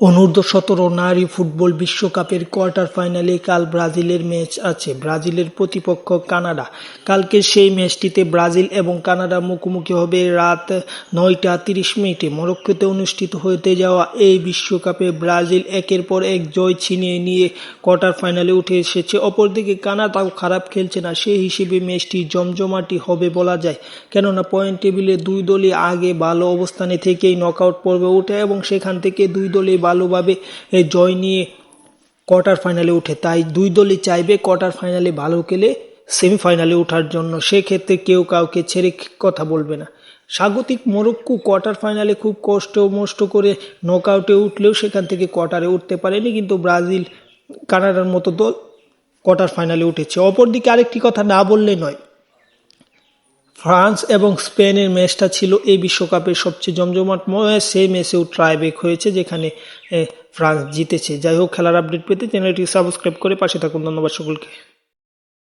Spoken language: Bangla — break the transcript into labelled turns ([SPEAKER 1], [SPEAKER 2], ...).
[SPEAKER 1] অনূর্ধ্ব সতেরো নারী ফুটবল বিশ্বকাপের কোয়ার্টার ফাইনালে কাল ব্রাজিলের ম্যাচ আছে। ব্রাজিলের প্রতিপক্ষ কানাডা। কালকে সেই ম্যাচটিতে ব্রাজিল এবং কানাডা মুখোমুখি হবে রাত নয়টা তিরিশ মিনিটে। মরক্কোতে অনুষ্ঠিত হতে যাওয়া এই বিশ্বকাপে ব্রাজিল একের পর এক জয় ছিনিয়ে নিয়ে কোয়ার্টার ফাইনালে উঠে এসেছে। অপরদিকে কানাডাও খারাপ খেলছে না, সেই হিসেবে ম্যাচটি জমজমাটি হবে বলা যায়। কেননা পয়েন্ট টেবিলে দুই দলই আগে ভালো অবস্থানে থেকেই নকআউট পর্বে ওঠে এবং সেখান থেকে দুই দলই ভালোভাবে জয় নিয়ে কোয়ার্টার ফাইনালে উঠে তাই দুই দলই চাইবে কোয়ার্টার ফাইনালে ভালো খেলে সেমিফাইনালে ওঠার জন্য। সেক্ষেত্রে কেউ কাউকে ছেড়ে কথা বলবে না। স্বাগতিক মরক্কো কোয়ার্টার ফাইনালে খুব কষ্ট মষ্ট করে নকআউটে উঠলেও সেখান থেকে কোয়ার্টারে উঠতে পারেনি। কিন্তু ব্রাজিল, কানাডার মতো দল কোয়ার্টার ফাইনালে উঠেছে। অপরদিকে আরেকটি কথা না বললে নয়। ফ্রান্স এবং স্পেনের ম্যাচটা ছিল এই বিশ্বকাপের সবচেয়ে জমজমাট ম্যাচ সেই ম্যাচেও ট্রাইব্রেক হয়েছে, যেখানে ফ্রান্স জিতেছে। যাই হোক, খেলার আপডেট পেতে চ্যানেলটি সাবস্ক্রাইব করে পাশে থাকুন। ধন্যবাদ সকলকে।